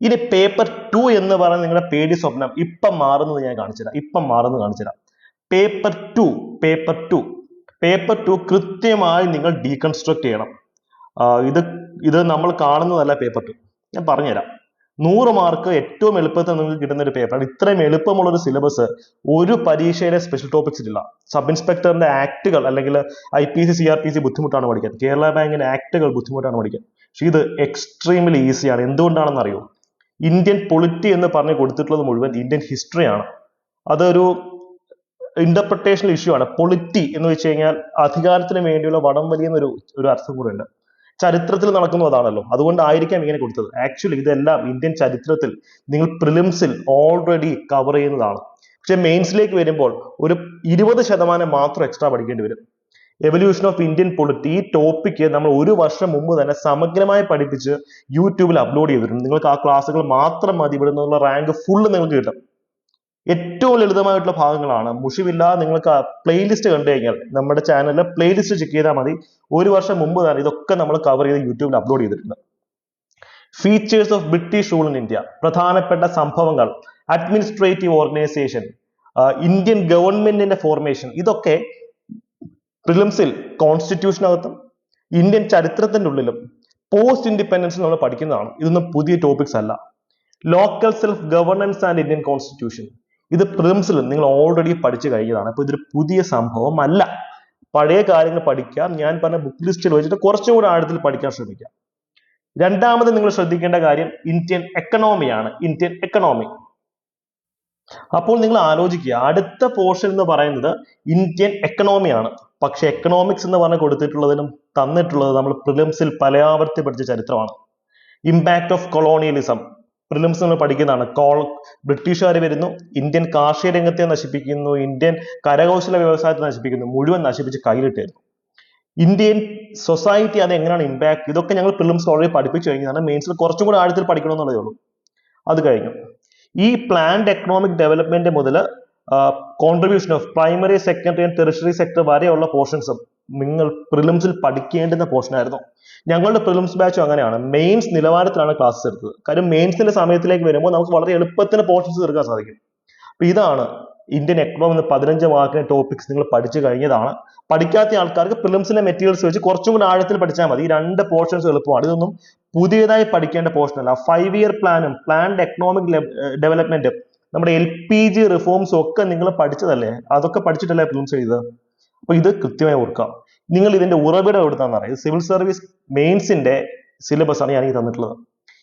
ഇനി പേപ്പർ ടു എന്ന് പറയുന്ന നിങ്ങളുടെ പേടി സ്വപ്നം ഇപ്പം മാറുന്നത് ഞാൻ കാണിച്ചുതരാം ഇപ്പം മാറുന്നത് കാണിച്ചുതരാം paper two paper two paper two കൃത്യമായി നിങ്ങൾ ഡീകൺസ്ട്രക്ട് ചെയ്യണം. ഇത് ഇത് നമ്മൾ കാണുന്നതല്ല പേപ്പർ ടു ഞാൻ പറഞ്ഞുതരാം. നൂറ് മാർക്ക് ഏറ്റവും എളുപ്പത്തിൽ നിങ്ങൾക്ക് കിട്ടുന്ന ഒരു പേപ്പറാണ് ഇത്രയും എളുപ്പമുള്ള ഒരു സിലബസ് ഒരു പരീക്ഷയിലെ സ്പെഷ്യൽ ടോപ്പിക്സിലില്ല സബ് ഇൻസ്പെക്ടറിന്റെ ആക്ടുകൾ അല്ലെങ്കിൽ I P C C R P C ബുദ്ധിമുട്ടാണ് പഠിക്കാൻ. കേരള ബാങ്കിന്റെ ആക്ടുകൾ ബുദ്ധിമുട്ടാണ് പഠിക്കാൻ. പക്ഷേ ഇത് എക്സ്ട്രീംലി ഈസിയാണ് എന്തുകൊണ്ടാണെന്ന് അറിയോ? ഇന്ത്യൻ പൊളിറ്റി എന്ന് പറഞ്ഞു കൊടുത്തിട്ടുള്ളത് മുഴുവൻ ഇന്ത്യൻ ഹിസ്റ്ററിയാണ് അതൊരു ഇന്റർപ്രിട്ടേഷൻ ഇഷ്യൂ ആണ്. പൊളിറ്റി എന്ന് വെച്ച് കഴിഞ്ഞാൽ അധികാരത്തിന് വേണ്ടിയുള്ള വടം വലിയുന്ന ഒരു ഒരു അർത്ഥം കൂടെ ഉണ്ട്. ചരിത്രത്തിൽ നടക്കുന്നു അതാണല്ലോ. അതുകൊണ്ടായിരിക്കാം ഇങ്ങനെ കൊടുത്തത്. ആക്ച്വലി ഇതെല്ലാം ഇന്ത്യൻ ചരിത്രത്തിൽ നിങ്ങൾ പ്രിലിംസിൽ ഓൾറെഡി കവർ ചെയ്യുന്നതാണ്. പക്ഷെ മെയിൻസിലേക്ക് വരുമ്പോൾ ഒരു ഇരുപത് ശതമാനം മാത്രം എക്സ്ട്രാ പഠിക്കേണ്ടി വരും. എവല്യൂഷൻ ഓഫ് ഇന്ത്യൻ പൊളിറ്റി ഈ ടോപ്പിക്ക് നമ്മൾ ഒരു വർഷം മുമ്പ് തന്നെ സമഗ്രമായി പഠിപ്പിച്ച് യൂട്യൂബിൽ അപ്ലോഡ് ചെയ്തിട്ടുണ്ട്. നിങ്ങൾക്ക് ആ ക്ലാസ്സുകൾ മാത്രം മതി. ഇവിടെ നിന്നുള്ള റാങ്ക് ഫുള്ള് നിങ്ങൾക്ക് കിട്ടും. ഏറ്റവും ലളിതമായിട്ടുള്ള ഭാഗങ്ങളാണ്. മുഷിവില്ലാതെ നിങ്ങൾക്ക് ആ പ്ലേലിസ്റ്റ് കണ്ടു കഴിഞ്ഞാൽ നമ്മുടെ ചാനലിലെ പ്ലേലിസ്റ്റ് ചെക്ക് ചെയ്താൽ മതി. ഒരു വർഷം മുമ്പ് തന്നെ ഇതൊക്കെ നമ്മൾ കവർ ചെയ്ത് യൂട്യൂബിൽ അപ്ലോഡ് ചെയ്തിട്ടുണ്ട്. Features of British rule in India പ്രധാനപ്പെട്ട സംഭവങ്ങൾ. അഡ്മിനിസ്ട്രേറ്റീവ് ഓർഗനൈസേഷൻ ഇന്ത്യൻ ഗവൺമെന്റിന്റെ ഫോർമേഷൻ ഇതൊക്കെ പ്രിലിംസിൽ കോൺസ്റ്റിറ്റ്യൂഷനകത്തും ഇന്ത്യൻ ചരിത്രത്തിന്റെ ഉള്ളിലും പോസ്റ്റ് ഇൻഡിപെൻഡൻസ് നമ്മൾ പഠിക്കുന്നതാണ്. ഇതൊന്നും പുതിയ ടോപ്പിക്സ് അല്ല. Local self governance and Indian constitution ഇത് പ്രിലിംസിൽ നിങ്ങൾ ഓൾറെഡി പഠിച്ചു കഴിഞ്ഞതാണ്. അപ്പൊ ഇതൊരു പുതിയ സംഭവം അല്ല പഴയ കാര്യങ്ങൾ പഠിക്കാം. ഞാൻ പറഞ്ഞ ബുക്ക് ലിസ്റ്റിൽ വെച്ചിട്ട് കുറച്ചും കൂടി ആഴത്തിൽ പഠിക്കാൻ ശ്രമിക്കാം. രണ്ടാമത് നിങ്ങൾ ശ്രദ്ധിക്കേണ്ട കാര്യം ഇന്ത്യൻ എക്കണോമിയാണ് ഇന്ത്യൻ എക്കണോമി അപ്പോൾ നിങ്ങൾ ആലോചിക്കുക. അടുത്ത പോർഷൻ എന്ന് പറയുന്നത് ഇന്ത്യൻ എക്കണോമിയാണ് പക്ഷെ എക്കണോമിക്സ് എന്ന് പറഞ്ഞ് കൊടുത്തിട്ടുള്ളതിനും തന്നിട്ടുള്ളത് നമ്മൾ പ്രിലിംസിൽ പലയാവർത്തി പഠിച്ച ചരിത്രമാണ്. ഇമ്പാക്ട് ഓഫ് കൊളോണിയലിസം പ്രിലിംസ് നമ്മൾ പഠിക്കുന്നതാണ്. കോൾ ബ്രിട്ടീഷുകാർ വരുന്നു. ഇന്ത്യൻ കാർഷിക രംഗത്തെ നശിപ്പിക്കുന്നു. ഇന്ത്യൻ കരകൗശല വ്യവസായത്തെ നശിപ്പിക്കുന്നു. മുഴുവൻ നശിപ്പിച്ച് കയ്യിലിട്ടായിരുന്നു ഇന്ത്യൻ സൊസൈറ്റി അത് എങ്ങനെയാണ് ഇമ്പാക്ട് ഇതൊക്കെ ഞങ്ങൾ പ്രിലിംസ് ഓൾറെഡി പഠിപ്പിച്ചു കഴിഞ്ഞാണ് മെയിൻസിൽ കുറച്ചും കൂടെ ആഴത്തിൽ പഠിക്കണമെന്നുള്ളതേ ഉള്ളൂ. അത് കഴിഞ്ഞു. ഈ പ്ലാൻഡ് എക്കണോമിക് ഡെവലപ്മെന്റ് മുതൽ contribution of primary secondary and tertiary sector വരെയുള്ള പോർഷൻസും നിങ്ങൾ പ്രിലിംസിൽ പഠിക്കേണ്ടുന്ന പോർഷൻ ആയിരുന്നു. ഞങ്ങളുടെ പ്രിലിംസ് ബാച്ചും അങ്ങനെയാണ്. മെയിൻസ് നിലവാരത്തിലാണ് ക്ലാസ്സസ് എടുത്തത്. കാര്യം മെയിൻസിന്റെ സമയത്തിലേക്ക് വരുമ്പോൾ നമുക്ക് വളരെ എളുപ്പത്തിന് പോർഷൻസ് തീർക്കാൻ സാധിക്കും. അപ്പൊ ഇതാണ് ഇന്ത്യൻ എക്കണോമി എന്ന പതിനഞ്ച് മാർക്കിന്റെ ടോപ്പിക്സ് നിങ്ങൾ പഠിച്ചു കഴിഞ്ഞതാണ്. പഠിക്കാത്ത ആൾക്കാർക്ക് പ്രിലിംസിന്റെ മെറ്റീരിയൽസ് വെച്ച് കുറച്ചും കൂടി ആഴത്തിൽ പഠിച്ചാൽ മതി. ഈ രണ്ട് പോർഷൻസ് എളുപ്പമാണ്. ഇതൊന്നും പുതിയതായി പഠിക്കേണ്ട പോർഷൻ അല്ല. ഫൈവ് ഇയർ പ്ലാനും പ്ലാൻഡ് എക്കണോമിക് ഡെവലപ്മെന്റും നമ്മുടെ എൽ പി ജി റിഫോംസും ഒക്കെ നിങ്ങൾ പഠിച്ചതല്ലേ? അതൊക്കെ പഠിച്ചിട്ടല്ലേ പ്രിലിംസ് ചെയ്തത് അപ്പൊ ഇത് കൃത്യമായി ഓർക്കുക. നിങ്ങൾ ഇതിന്റെ ഉറവിടം എവിടുന്നാന്ന് അറിയാം. സിവിൽ സർവീസ് മെയിൻസിന്റെ സിലബസ് ആണ് ഞാൻ ഈ തന്നിട്ടുള്ളത്.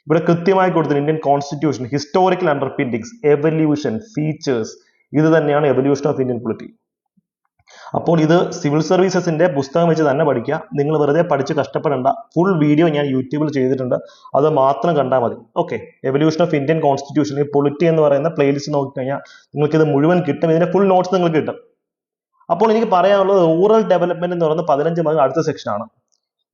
ഇവിടെ കൃത്യമായി കൊടുത്തിട്ടുണ്ട് Indian constitution historical underpinnings evolution features ഇത് തന്നെയാണ് എവല്യൂഷൻ ഓഫ് ഇന്ത്യൻ പൊളിറ്റി അപ്പോൾ ഇത് സിവിൽ സർവീസസിന്റെ പുസ്തകം വെച്ച് തന്നെ പഠിക്കുക. നിങ്ങൾ വെറുതെ പഠിച്ച് കഷ്ടപ്പെടേണ്ട. ഫുൾ വീഡിയോ ഞാൻ യൂട്യൂബിൽ ചെയ്തിട്ടുണ്ട്. അത് മാത്രം കണ്ടാൽ മതി. Okay evolution of Indian constitution ഈ പൊളിറ്റി എന്ന് പറയുന്ന പ്ലേലിസ്റ്റ് നോക്കിക്കഴിഞ്ഞാൽ നിങ്ങൾക്ക് ഇത് മുഴുവൻ കിട്ടും. ഇതിന്റെ ഫുൾ നോട്ട്സ് നിങ്ങൾക്ക് കിട്ടും. അപ്പോൾ എനിക്ക് പറയാനുള്ളത് റൂറൽ ഡെവലപ്മെന്റ് എന്ന് പറയുന്നത് പതിനഞ്ച് മാർക്ക് അടുത്ത സെക്ഷനാണ്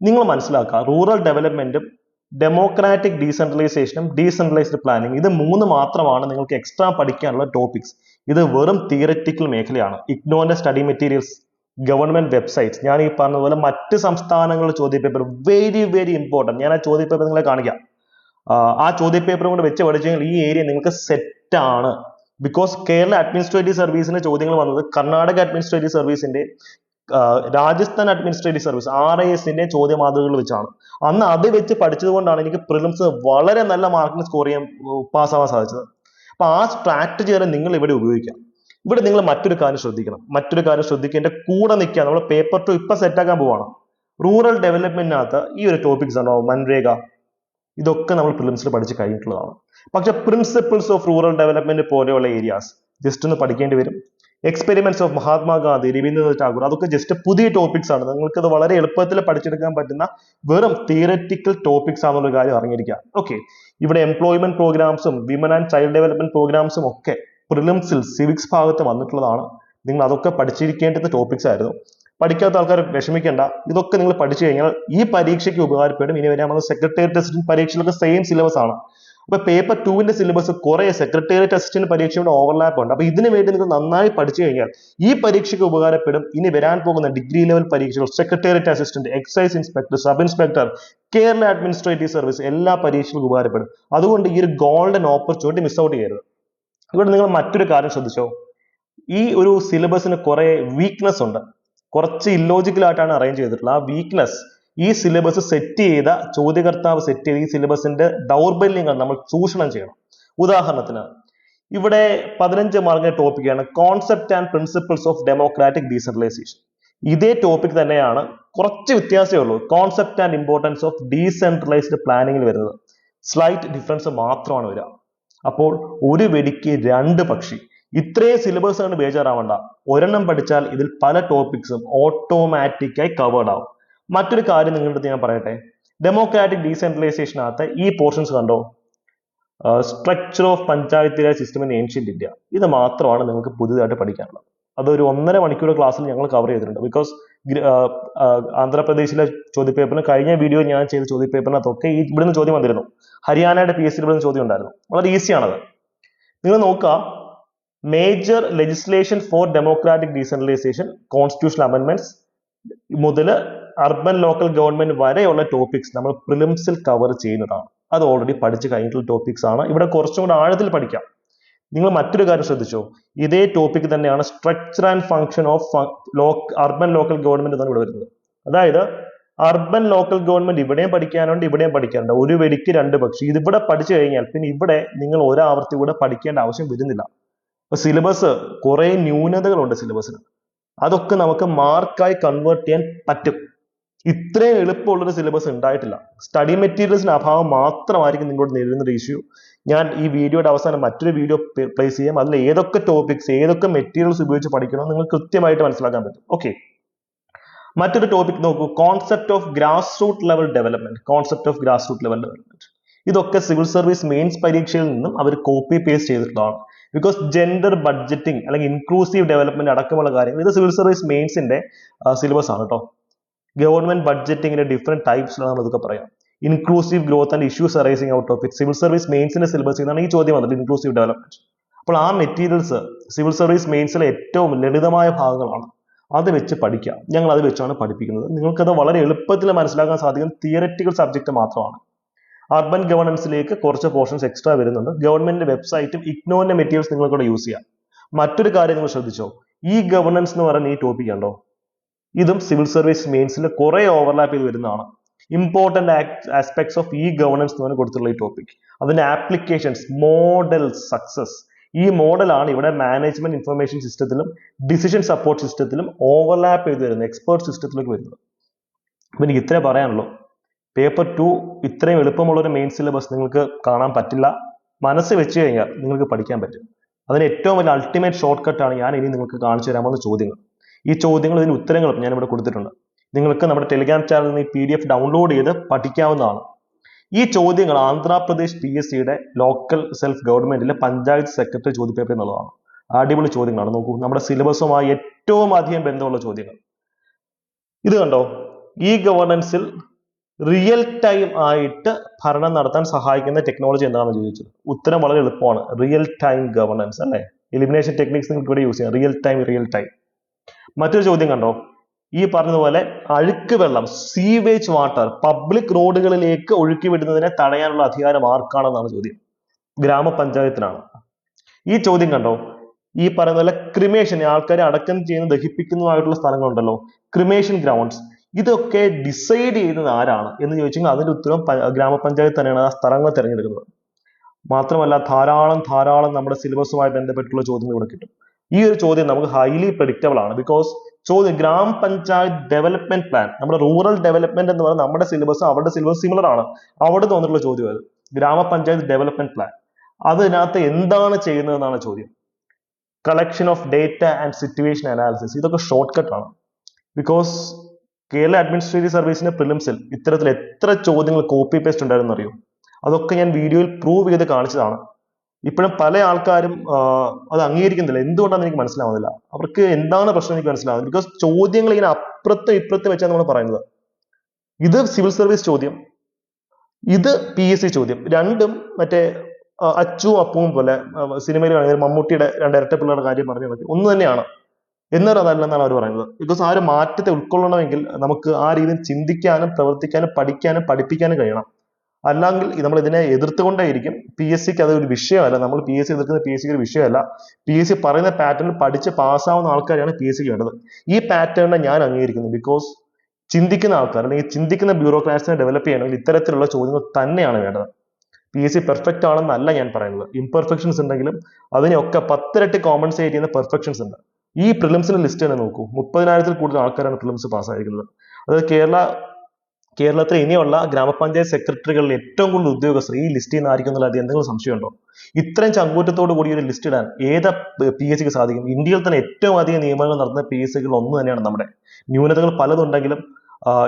നിങ്ങൾ മനസ്സിലാക്കുക റൂറൽ ഡെവലപ്മെന്റും ഡെമോക്രാറ്റിക് ഡീസെൻട്രലൈസേഷനും ഡീസെൻട്രലൈസ്ഡ് പ്ലാനിങ് ഇത് മൂന്ന് മാത്രമാണ് നിങ്ങൾക്ക് എക്സ്ട്രാ പഠിക്കാനുള്ള ടോപ്പിക്സ് ഇത് വെറും തിയററ്റിക്കൽ മേഖലയാണ്. ഇഗ്നോന്റെ സ്റ്റഡി മെറ്റീരിയൽസ് ഗവൺമെന്റ് വെബ്സൈറ്റ്സ് ഞാൻ ഈ പറഞ്ഞതുപോലെ മറ്റ് സംസ്ഥാനങ്ങളുടെ ചോദ്യപേപ്പർ വെരി വെരി ഇമ്പോർട്ടന്റ് ഞാൻ ആ ചോദ്യ പേപ്പർ നിങ്ങളെ കാണിക്കാം. ആ ചോദ്യപേപ്പർ കൊണ്ട് വെച്ച് പഠിച്ചു കഴിഞ്ഞാൽ ഈ ഏരിയ നിങ്ങൾക്ക് സെറ്റ് ആണ്. ബിക്കോസ് കേരള അഡ്മിനിസ്ട്രേറ്റീവ് സർവീസിന്റെ ചോദ്യങ്ങൾ വന്നത് Karnataka administrative സർവീസിന്റെ Rajasthan administrative service R I എസിന്റെ ചോദ്യ മാതൃകകൾ വെച്ചാണ്. അന്ന് അത് വെച്ച് പഠിച്ചതുകൊണ്ടാണ് എനിക്ക് പ്രിലിംസ് വളരെ നല്ല മാർക്കിന് സ്കോർ ചെയ്യാൻ പാസ്സാവാൻ സാധിച്ചത്. അപ്പൊ ആ സ്ട്രാറ്റജി നിങ്ങൾ ഇവിടെ ഉപയോഗിക്കാം. ഇവിടെ നിങ്ങൾ മറ്റൊരു കാര്യം ശ്രദ്ധിക്കണം. മറ്റൊരു കാര്യം ശ്രദ്ധിക്കുക. എന്റെ കൂടെ നിൽക്കുക. നമ്മൾ പേപ്പർ ടു ഇപ്പൊ സെറ്റ് ആക്കാൻ പോവാണ്. റൂറൽ ഡെവലപ്മെന്റിനകത്ത് ഈ ഒരു ടോപ്പിക്സ് ആണോ മൻരേഗ ഇതൊക്കെ നമ്മൾ പ്രിലിംസിൽ പഠിച്ച് കഴിഞ്ഞിട്ടുള്ളതാണ്. പക്ഷെ പ്രിൻസിപ്പിൾസ് ഓഫ് റൂറൽ ഡെവലപ്മെന്റ് പോലെയുള്ള ഏരിയാസ് ജസ്റ്റ് ഒന്ന് പഠിക്കേണ്ടി വരും. എക്സ്പെരിമെന്റ്സ് ഓഫ് മഹാത്മാഗാന്ധി രവീന്ദ്രനാഥ് ടാഗോർ അതൊക്കെ ജസ്റ്റ് പുതിയ ടോപ്പിക്സ് ആണ്. നിങ്ങൾക്ക് അത് വളരെ എളുപ്പത്തിൽ പഠിച്ചെടുക്കാൻ പറ്റുന്ന വെറും തിയററ്റിക്കൽ ടോപ്പിക്സ് ആണെന്നുള്ള കാര്യം അറിഞ്ഞിരിക്കുക. ഓക്കെ ഇവിടെ എംപ്ലോയ്മെന്റ് പ്രോഗ്രാംസും വിമൻ ആൻഡ് ചൈൽഡ് ഡെവലപ്മെന്റ് പ്രോഗ്രാംസും ഒക്കെ പ്രിലിംസിൽ സിവിക്സ് ഭാഗത്ത് വന്നിട്ടുള്ളതാണ്. നിങ്ങൾ അതൊക്കെ പഠിച്ചിരിക്കേണ്ടുന്ന ടോപ്പിക്സ് ആയിരുന്നു. പഠിക്കാത്ത ആൾക്കാർ വിഷമിക്കേണ്ട. ഇതൊക്കെ നിങ്ങൾ പഠിച്ചു കഴിഞ്ഞാൽ ഈ പരീക്ഷയ്ക്ക് ഉപകാരപ്പെടും. ഇനി വരാമെന്ന സെക്രട്ടേറിയറ്റ് അസിസ്റ്റന്റ് പരീക്ഷയിലൊക്കെ സെയിം സിലബസ് ആണ്. അപ്പൊ പേപ്പർ ടുവിന്റെ സിലബസ് കുറെ സെക്രട്ടേറിയറ്റ് അസിസ്റ്റന്റ് പരീക്ഷയുടെ ഓവർലാപ്പ് ഉണ്ട്. അപ്പൊ ഇതിനു വേണ്ടി നിങ്ങൾ നന്നായി പഠിച്ചു കഴിഞ്ഞാൽ ഈ പരീക്ഷയ്ക്ക് ഉപകാരപ്പെടും. ഇനി വരാൻ പോകുന്ന ഡിഗ്രി ലെവൽ പരീക്ഷകൾ secretariat assistant excise inspector sub inspector Kerala administrative service എല്ലാ പരീക്ഷകൾക്കും ഉപകാരപ്പെടും. അതുകൊണ്ട് ഈ ഒരു ഗോൾഡൻ ഓപ്പർച്യൂണിറ്റി മിസ് ഔട്ട് ചെയ്യരുത്. ഇവിടെ നിങ്ങൾ മറ്റൊരു കാര്യം ശ്രദ്ധിച്ചോ? ഈ ഒരു സിലബസിന് കുറെ വീക്ക്നെസ് ഉണ്ട്. കുറച്ച് ഇല്ലോജിക്കലായിട്ടാണ് അറേഞ്ച് ചെയ്തിട്ടുള്ളത്. ആ വീക്ക്നെസ് ഈ സിലബസ് സെറ്റ് ചെയ്ത ചോദ്യകർത്താവ് സെറ്റ് ചെയ്ത ഈ സിലബസിന്റെ ദൗർബല്യങ്ങൾ നമ്മൾ ചൂഷണം ചെയ്യണം. ഉദാഹരണത്തിന് ഇവിടെ പതിനഞ്ച് മാർക്കിന്റെ ടോപ്പിക്കാണ് concept and principles of democratic decentralisation ഇതേ ടോപ്പിക് തന്നെയാണ് കുറച്ച് വ്യത്യാസമേ ഉള്ളൂ. Concept and importance of decentralised പ്ലാനിങ്ങിൽ വരുന്നത്. സ്ലൈറ്റ് ഡിഫറൻസ് മാത്രമാണ് വരിക. അപ്പോൾ ഒരു വെടിക്ക് രണ്ട് പക്ഷി. ഇത്രയും സിലബസ് ആണ് ബേജാറാവണ്ട. ഒരെണ്ണം പഠിച്ചാൽ ഇതിൽ പല ടോപ്പിക്സും ഓട്ടോമാറ്റിക്കായി കവേർഡ് ആവും. മറ്റൊരു കാര്യം നിങ്ങളുടെ അടുത്ത് ഞാൻ പറയട്ടെ. ഡെമോക്രാറ്റിക് ഡീസെൻട്രലൈസേഷനകത്ത് ഈ പോർഷൻസ് കണ്ടോ? Structure of panchayat raj system in ancient India ഇത് മാത്രമാണ് നിങ്ങൾക്ക് പുതിയതായിട്ട് പഠിക്കാനുള്ളത്. അതൊരു ഒന്നര മണിക്കൂർ ക്ലാസ്സിൽ ഞങ്ങൾ കവർ ചെയ്തിട്ടുണ്ട്. ബിക്കോസ് ആന്ധ്രാപ്രദേശിലെ ചോദ്യപേപ്പറിന് കഴിഞ്ഞ വീഡിയോ ഞാൻ ചെയ്ത ചോദ്യപേപ്പറിനകത്തൊക്കെ ഇവിടുന്ന് ചോദ്യം വന്നിരുന്നു. ഹരിയാനയുടെ പി എസ് സി ഇവിടുന്ന് ചോദ്യം ഉണ്ടായിരുന്നു. വളരെ ഈസിയാണത് നിങ്ങൾ നോക്കുക major legislation for democratic decentralisation constitutional അമെൻമെന്റ്സ് മുതൽ അർബൻ ലോക്കൽ ഗവൺമെന്റ് വരെയുള്ള ടോപ്പിക്സ് നമ്മൾ പ്രിലിംസിൽ കവർ ചെയ്യുന്നതാണ്. അത് ഓൾറെഡി പഠിച്ചു കഴിഞ്ഞിട്ടുള്ള ടോപ്പിക്സ് ആണ്. ഇവിടെ കുറച്ചും കൂടെ ആഴത്തിൽ പഠിക്കാം. നിങ്ങൾ മറ്റൊരു കാര്യം ശ്രദ്ധിച്ചോ? ഇതേ ടോപ്പിക് തന്നെയാണ് structure and function of urban local government എന്നാണ് ഇവിടെ വരുന്നത്. അതായത് അർബൻ ലോക്കൽ ഗവൺമെന്റ് ഇവിടെയും പഠിക്കാനുണ്ട് ഇവിടെയും പഠിക്കാനുണ്ട്. ഒരു വെടിക്ക് രണ്ട് പക്ഷി. ഇത് ഇവിടെ പഠിച്ചു കഴിഞ്ഞാൽ പിന്നെ ഇവിടെ നിങ്ങൾ ഒരാവർത്തി കൂടെ പഠിക്കേണ്ട ആവശ്യം വരുന്നില്ല. അപ്പൊ സിലബസ് കുറെ ന്യൂനതകളുണ്ട് സിലബസിന് അതൊക്കെ നമുക്ക് മാർക്കായി കൺവേർട്ട് ചെയ്യാൻ പറ്റും. ഇത്രയും എളുപ്പമുള്ളൊരു സിലബസ് ഉണ്ടായിട്ടില്ല. സ്റ്റഡി മെറ്റീരിയൽസിന്റെ അഭാവം മാത്രമായിരിക്കും നിങ്ങളോട് നേരിടുന്ന ഒരു ഇഷ്യൂ ഞാൻ ഈ വീഡിയോയുടെ അവസാനം മറ്റൊരു വീഡിയോ പ്ലേസ് ചെയ്യാം. അതിൽ ഏതൊക്കെ ടോപ്പിക്സ് ഏതൊക്കെ മെറ്റീരിയൽസ് ഉപയോഗിച്ച് പഠിക്കണം നിങ്ങൾ കൃത്യമായിട്ട് മനസ്സിലാക്കാൻ പറ്റും. ഓക്കെ മറ്റൊരു ടോപ്പിക് നോക്കൂ. Concept of grass root level development concept of grass root level development ഇതൊക്കെ സിവിൽ സർവീസ് മെയിൻസ് പരീക്ഷയിൽ നിന്നും അവർ കോപ്പി പേസ്റ്റ് ചെയ്തിട്ടുള്ളതാണ്. ബിക്കോസ് ജെൻഡർ ബഡ്ജറ്റിംഗ് അല്ലെങ്കിൽ ഇൻക്ലൂസീവ് ഡെവലപ്മെന്റ് അടക്കമുള്ള കാര്യങ്ങൾ ഇത് സിവിൽ സർവീസ് മെയിൻസിന്റെ സിലബസ് ആണ് കേട്ടോ ഗവൺമെന്റ് ബഡ്ജറ്റിംഗിന്റെ ഡിഫറെന്റ് ടൈപ്സിലാണ് നമ്മൾ ഇതൊക്കെ പറയാം. Inclusive growth and issues arising out of it civil service മെയിൻസിന്റെ syllabus എന്നാണ് ഈ ചോദ്യം വന്നത് ഇൻക്ലൂസീവ് ഡെവലപ്മെന്റ് അപ്പോൾ ആ മെറ്റീരിയൽസ് സിവിൽ സർവീസ് മെയിൻസിലെ ഏറ്റവും ലളിതമായ ഭാഗങ്ങളാണ്. അത് വെച്ച് പഠിക്കാം. ഞങ്ങൾ അത് വെച്ചാണ് പഠിപ്പിക്കുന്നത്. നിങ്ങൾക്കത് വളരെ എളുപ്പത്തിൽ മനസ്സിലാക്കാൻ സാധിക്കുന്ന തിയററ്റിക്കൽ സബ്ജക്ട് മാത്രമാണ്. അർബൻ ഗവർണൻസിലേക്ക് കുറച്ച് പോർഷൻസ് എക്സ്ട്രാ വരുന്നുണ്ട്. ഗവൺമെന്റ് വെബ്സൈറ്റും ഇഗ്നോന്റെ മെറ്റീരിയൽസ് നിങ്ങൾ കൂടെ യൂസ് ചെയ്യാം. മറ്റൊരു കാര്യം നിങ്ങൾ ശ്രദ്ധിച്ചോ? ഈ ഗവർണൻസ് എന്ന് പറയുന്ന ഈ ടോപ്പിക് ഉണ്ടോ ഇതും സിവിൽ സർവീസ് മെയിൻസിൽ കുറെ ഓവർലാപ്പ് ചെയ്ത് വരുന്നതാണ്. Important aspects of E governance എന്ന് പറഞ്ഞ് കൊടുത്തിട്ടുള്ള ഈ ടോപ്പിക് അതിന്റെ ആപ്ലിക്കേഷൻസ് മോഡൽ സക്സസ് ഈ മോഡലാണ് ഇവിടെ മാനേജ്മെന്റ് ഇൻഫർമേഷൻ സിസ്റ്റത്തിലും ഡിസിഷൻ സപ്പോർട്ട് സിസ്റ്റത്തിലും ഓവർലാപ്പ് ചെയ്ത് വരുന്നത് എക്സ്പേർട്ട് സിസ്റ്റത്തിലേക്ക് വരുന്നത്. അപ്പൊ എനിക്ക് ഇത്രേ പറയാനുള്ളൂ. പേപ്പർ ടു ഇത്രയും എളുപ്പമുള്ള ഒരു മെയിൻ സിലബസ് നിങ്ങൾക്ക് കാണാൻ പറ്റില്ല. മനസ്സ് വെച്ച് കഴിഞ്ഞാൽ നിങ്ങൾക്ക് പഠിക്കാൻ പറ്റും. അതിന് ഏറ്റവും വലിയ അൾട്ടിമേറ്റ് ഷോർട്ട് കട്ടാണ് ഞാൻ ഇനി നിങ്ങൾക്ക് കാണിച്ചു തരാമെന്ന ചോദ്യങ്ങൾ. ഈ ചോദ്യങ്ങൾ ഇതിന് ഉത്തരങ്ങളും ഞാൻ ഇവിടെ കൊടുത്തിട്ടുണ്ട്. നിങ്ങൾക്ക് നമ്മുടെ ടെലിഗ്രാം ചാനലിൽ നിന്ന് ഈ പി ഡി എഫ് ഡൗൺലോഡ് ചെയ്ത് പഠിക്കാവുന്നതാണ്. ഈ ചോദ്യങ്ങൾ ആന്ധ്രാപ്രദേശ് പി എസ് സിയുടെ ലോക്കൽ സെൽഫ് ഗവൺമെന്റിലെ പഞ്ചായത്ത് സെക്രട്ടറി ചോദ്യപേപ്പർ എന്നുള്ളതാണ്. അടിപൊളി ചോദ്യങ്ങളാണ്. നോക്കൂ നമ്മുടെ സിലബസുമായി ഏറ്റവും അധികം ബന്ധമുള്ള ചോദ്യങ്ങൾ. ഇത് കണ്ടോ? ഈ ഗവർണൻസിൽ റിയൽ ടൈം ആയിട്ട് ഭരണം നടത്താൻ സഹായിക്കുന്ന ടെക്നോളജി എന്താണെന്ന് ചോദിച്ചത്? ഉത്തരം വളരെ എളുപ്പമാണ്. റിയൽ ടൈം ഗവർണൻസ് അല്ലേ? എലിമിനേഷൻ ടെക്നിക്സ് നിങ്ങൾക്ക് ഇവിടെ യൂസ് ചെയ്യാം. റിയൽ ടൈം റിയൽ ടൈം മറ്റൊരു ചോദ്യം കണ്ടോ? ഈ പറഞ്ഞതുപോലെ അഴുക്ക് വെള്ളം സീവേജ് വാട്ടർ പബ്ലിക് റോഡുകളിലേക്ക് ഒഴുക്കി വിടുന്നതിനെ തടയാനുള്ള അധികാരം ആർക്കാണെന്നാണ് ചോദ്യം. ഗ്രാമപഞ്ചായത്തിനാണ്. ഈ ചോദ്യം കണ്ടോ? ഈ പറയുന്ന പോലെ ക്രിമേഷൻ ആൾക്കാരെ അടക്കം ചെയ്യുന്ന ദഹിപ്പിക്കുന്നതുമായിട്ടുള്ള സ്ഥലങ്ങളുണ്ടല്ലോ. ക്രിമേഷൻ ഗ്രൗണ്ട്സ് ഇതൊക്കെ ഡിസൈഡ് ചെയ്യുന്നത് ആരാണ് എന്ന് ചോദിച്ചെങ്കിൽ അതിന്റെ ഉത്തരം ഗ്രാമപഞ്ചായത്ത് തന്നെയാണ് ആ സ്ഥലങ്ങൾ തിരഞ്ഞെടുക്കുന്നത്. മാത്രമല്ല ധാരാളം ധാരാളം നമ്മുടെ സിലബസുമായി ബന്ധപ്പെട്ടുള്ള ചോദ്യങ്ങൾ ഇവിടെ കിട്ടും. ഈ ഒരു ചോദ്യം നമുക്ക് ഹൈലി പ്രഡിക്റ്റബിൾ ആണ് ബിക്കോസ് ചോദ്യം ഗ്രാമപഞ്ചായത്ത് ഡെവലപ്മെന്റ് പ്ലാൻ നമ്മുടെ റൂറൽ ഡെവലപ്മെന്റ് എന്ന് പറയുന്നത് നമ്മുടെ സിലബസ് അവരുടെ സിലബസ് സിമിലർ ആണ്. അവിടെ തോന്നിട്ടുള്ള ചോദ്യം അത്. ഗ്രാമപഞ്ചായത്ത് ഡെവലപ്മെന്റ് പ്ലാൻ അതിനകത്ത് എന്താണ് ചെയ്യുന്നതെന്നാണ് ചോദ്യം. Collection of data and situation analysis ഇതൊക്കെ ഷോർട്ട് കട്ട് ആണ്. ബിക്കോസ് കേരള അഡ്മിനിസ്ട്രേറ്റീവ് സർവീസിന്റെ പ്രിലിംസിൽ ഇത്തരത്തിൽ എത്ര ചോദ്യങ്ങൾ കോപ്പി പേസ്റ്റ് ഉണ്ടായിരുന്നു അറിയോ? അതൊക്കെ ഞാൻ വീഡിയോയിൽ പ്രൂവ് ചെയ്ത് കാണിച്ചതാണ്. ഇപ്പോഴും പല ആൾക്കാരും അത് അംഗീകരിക്കുന്നില്ല. എന്തുകൊണ്ടാണെന്ന് എനിക്ക് മനസ്സിലാവുന്നില്ല. അവർക്ക് എന്താണ് പ്രശ്നം എനിക്ക് മനസ്സിലാവുന്നത് ബിക്കോസ് ചോദ്യങ്ങൾ ഇങ്ങനെ അപ്പുറത്തും ഇപ്പുറത്തും വെച്ചാണ് നമ്മൾ പറയുന്നത്. ഇത് സിവിൽ സർവീസ് ചോദ്യം. ഇത് പി എസ് സി ചോദ്യം. രണ്ടും മറ്റേ അച്ചുവും അപ്പുവും പോലെ സിനിമയിൽ കാണിക്കുന്ന മമ്മൂട്ടിയുടെ രണ്ട് ഇരട്ട പിള്ളേരുടെ കാര്യം പറഞ്ഞു ഒന്ന് തന്നെയാണ്. എന്നാലും അതല്ലെന്നാണ് അവർ പറയുന്നത്. ബിക്കോസ് ആ ഒരു മാറ്റത്തെ ഉൾക്കൊള്ളണമെങ്കിൽ നമുക്ക് ആ രീതിയിൽ ചിന്തിക്കാനും പ്രവർത്തിക്കാനും പഠിക്കാനും പഠിപ്പിക്കാനും കഴിയണം. അല്ലെങ്കിൽ നമ്മൾ ഇതിനെ എതിർത്തുകൊണ്ടേയിരിക്കും. പി എസ് സിക്ക് അത് ഒരു വിഷയമല്ല. നമ്മൾ പി എസ് സി എതിർക്കുന്ന പി എസ് സിക്ക് ഒരു വിഷയമല്ല. പി എസ് സി പറയുന്ന പാറ്റേൺ പഠിച്ച് പാസ്സാവുന്ന ആൾക്കാരാണ് പി എസ് സിക്ക് വേണ്ടത്. ഈ പാറ്റേണിനെ ഞാൻ അംഗീകരിക്കുന്നു. ബിക്കോസ് ചിന്തിക്കുന്ന ആൾക്കാർ അല്ലെങ്കിൽ ചിന്തിക്കുന്ന ബ്യൂറോക്രാറ്റ്സിനെ ഡെവലപ്പ് ചെയ്യണമെങ്കിൽ ഇത്തരത്തിലുള്ള ചോദ്യങ്ങൾ തന്നെയാണ് വേണ്ടത്. പി എസ് സി പെർഫെക്റ്റ് ആണെന്നല്ല ഞാൻ പറയുന്നത്. ഇംപെർഫെക്ഷൻസ് ഉണ്ടെങ്കിലും അതിനെയൊക്കെ പത്തിരട്ടി കോമ്പൻസേറ്റ് ചെയ്യുന്ന പെർഫെക്ഷൻസ് ഉണ്ട്. ഈ പ്രിലിംസിന്റെ ലിസ്റ്റ് തന്നെ നോക്കൂ. മുപ്പതിനായിരത്തിൽ കൂടുതൽ ആൾക്കാരാണ് പ്രിലിംസ് പാസ്സായിരിക്കുന്നത്. അതായത് കേരള കേരളത്തിലെ ഇനിയുള്ള ഗ്രാമപഞ്ചായത്ത് സെക്രട്ടറികളിൽ ഏറ്റവും കൂടുതൽ ഉദ്യോഗസ്ഥർ ഈ ലിസ്റ്റിൽ നിന്ന് ആയിരിക്കും എന്നുള്ളത് എന്തെങ്കിലും സംശയമുണ്ടോ? ഇത്രയും ചങ്കൂറ്റത്തോടു കൂടി ഒരു ലിസ്റ്റ് ഇടാൻ ഏത് പി എച്ച് സാധിക്കും? ഇന്ത്യയിൽ തന്നെ ഏറ്റവും അധികം നിയമനങ്ങൾ നടത്തുന്ന പി എസ് സികൾ ഒന്ന് തന്നെയാണ് നമ്മുടെ. ന്യൂനതകൾ പലതുണ്ടെങ്കിലും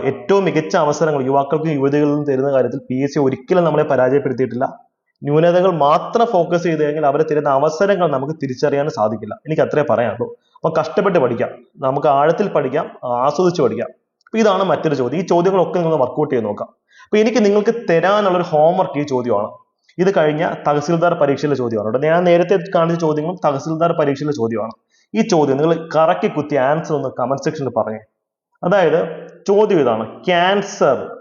ഏറ്റവും മികച്ച അവസരങ്ങൾ യുവാക്കൾക്കും യുവതികളിലും തരുന്ന കാര്യത്തിൽ പി എസ് സി ഒരിക്കലും നമ്മളെ പരാജയപ്പെടുത്തിയിട്ടില്ല. ന്യൂനതകൾ മാത്രം ഫോക്കസ് ചെയ്ത് കഴിഞ്ഞാൽ അവരെ തരുന്ന അവസരങ്ങൾ നമുക്ക് തിരിച്ചറിയാൻ സാധിക്കില്ല. എനിക്ക് അത്രേ പറയാനുള്ളൂ. അപ്പൊ കഷ്ടപ്പെട്ട് പഠിക്കാം. നമുക്ക് ആഴത്തിൽ പഠിക്കാം ആസ്വദിച്ച് പഠിക്കാം. അപ്പൊ ഇതാണ് മറ്റൊരു ചോദ്യം. ഈ ചോദ്യങ്ങളൊക്കെ നിങ്ങൾ വർക്കൗട്ട് ചെയ്ത് നോക്കാം. അപ്പൊ എനിക്ക് നിങ്ങൾക്ക് തരാനുള്ള ഒരു ഹോംവർക്ക് ഈ ചോദ്യമാണ്. ഇത് കഴിഞ്ഞ തഹസിൽദാർ പരീക്ഷയിലെ ചോദ്യമാണ് കേട്ടോ. ഞാൻ നേരത്തെ കാണിച്ച ചോദ്യങ്ങളും തഹസിൽദാർ പരീക്ഷയിലെ ചോദ്യമാണ്. ഈ ചോദ്യം നിങ്ങൾ കറക്കി കുത്തി ആൻസർ ഒന്ന് കമന്റ് സെക്ഷനിൽ പറഞ്ഞേ അതായത് ചോദ്യം ഇതാണ്. ക്യാൻസർ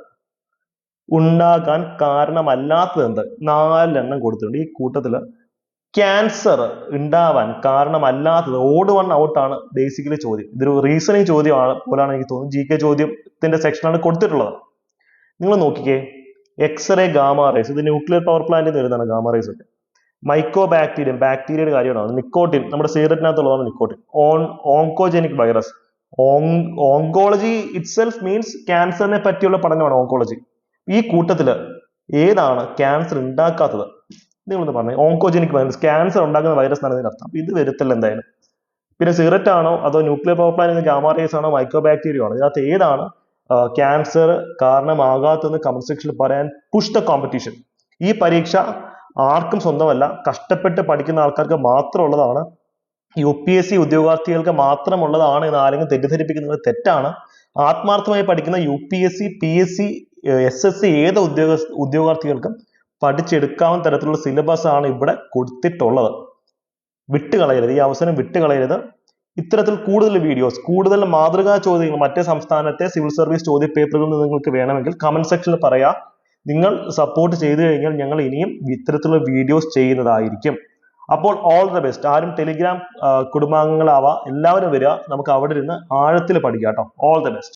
ഉണ്ടാകാൻ കാരണമല്ലാത്തത് എന്ത് നാലെണ്ണം കൊടുത്തിട്ടുണ്ട്. ഈ കൂട്ടത്തിൽ ക്യാൻസർ ഉണ്ടാവാൻ കാരണമല്ലാത്തത് ഓട് വൺ ഔട്ടാണ് ബേസിക്കലി ചോദ്യം. ഇതൊരു റീസണിങ് ചോദ്യമാണ് പോലാണ് എനിക്ക് തോന്നുന്നത്. ജി കെ ചോദ്യത്തിന്റെ സെക്ഷനാണ് കൊടുത്തിട്ടുള്ളത്. നിങ്ങൾ നോക്കിക്കേ. എക്സ്റേ ഗാമ റേസ് ഇത് ന്യൂക്ലിയർ പവർ പ്ലാന്റിൽ നിന്ന് വരുന്നതാണ് ഗാമ റേസ് ഒക്കെ. മൈക്രോ ബാക്ടീരിയം ബാക്ടീരിയയുടെ കാര്യമാണ് നിക്കോട്ടിൻ നമ്മുടെ സിഗരറ്റിനകത്തുള്ളതാണ് nicotine on oncogenic virus oncology itself means ക്യാൻസറിനെ പറ്റിയുള്ള പഠനമാണ് ഓങ്കോളജി ഈ കൂട്ടത്തിൽ ഏതാണ് ക്യാൻസർ ഉണ്ടാക്കാത്തത് നിങ്ങളൊന്ന് പറഞ്ഞു. ഓങ്കോജനിക് വൈറസ് ക്യാൻസർ ഉണ്ടാക്കുന്ന വൈറസ് എന്നാണ് ഇതിന്റെ അർത്ഥം. അപ്പോൾ ഇത് വരത്തില്ല എന്തായാലും. പിന്നെ സിഗരറ്റ് ആണോ അതോ ന്യൂക്ലിയർ പവർ പ്ലാന്റ് ഗാമാറേസ് ആണോ മൈക്രോ ബാക്ടീരിയ ആണോ? ഇതിനകത്ത് ഏതാണ് ക്യാൻസർ കാരണമാകാത്തെന്ന് കമന്റ് സെക്ഷനിൽ പറയാൻ പുഷ് ദ കോമ്പറ്റീഷൻ ഈ പരീക്ഷ ആർക്കും സ്വന്തമല്ല. കഷ്ടപ്പെട്ട് പഠിക്കുന്ന ആൾക്കാർക്ക് മാത്രമുള്ളതാണ്. യു പി എസ് സി ഉദ്യോഗാർത്ഥികൾക്ക് മാത്രമുള്ളതാണ് എന്ന് ആരെങ്കിലും തെറ്റിദ്ധരിപ്പിക്കുന്നത് തെറ്റാണ്. ആത്മാർത്ഥമായി പഠിക്കുന്ന U P S C P S C S S C ഏത് ഉദ്യോഗ ഉദ്യോഗാർത്ഥികൾക്കും പഠിച്ചെടുക്കാവുന്ന തരത്തിലുള്ള സിലബസ് ആണ് ഇവിടെ കൊടുത്തിട്ടുള്ളത്. വിട്ടുകളയരുത്. ഈ അവസരം വിട്ടുകളയരുത്. ഇത്തരത്തിൽ കൂടുതൽ വീഡിയോസ് കൂടുതൽ മാതൃകാ ചോദ്യങ്ങൾ മറ്റേ സംസ്ഥാനത്തെ സിവിൽ സർവീസ് ചോദ്യ പേപ്പറുകൾ നിങ്ങൾക്ക് വേണമെങ്കിൽ കമന്റ് സെക്ഷനിൽ പറയാം. നിങ്ങൾ സപ്പോർട്ട് ചെയ്തു കഴിഞ്ഞാൽ ഞങ്ങൾ ഇനിയും ഇത്തരത്തിലുള്ള വീഡിയോസ് ചെയ്യുന്നതായിരിക്കും. അപ്പോൾ ഓൾ ദ ബെസ്റ്റ് ആരും ടെലിഗ്രാം കുടുംബാംഗങ്ങളാവാം. എല്ലാവരും വരിക. നമുക്ക് അവിടെ ഇരുന്ന് ആഴത്തിൽ പഠിക്കാം കേട്ടോ. All the best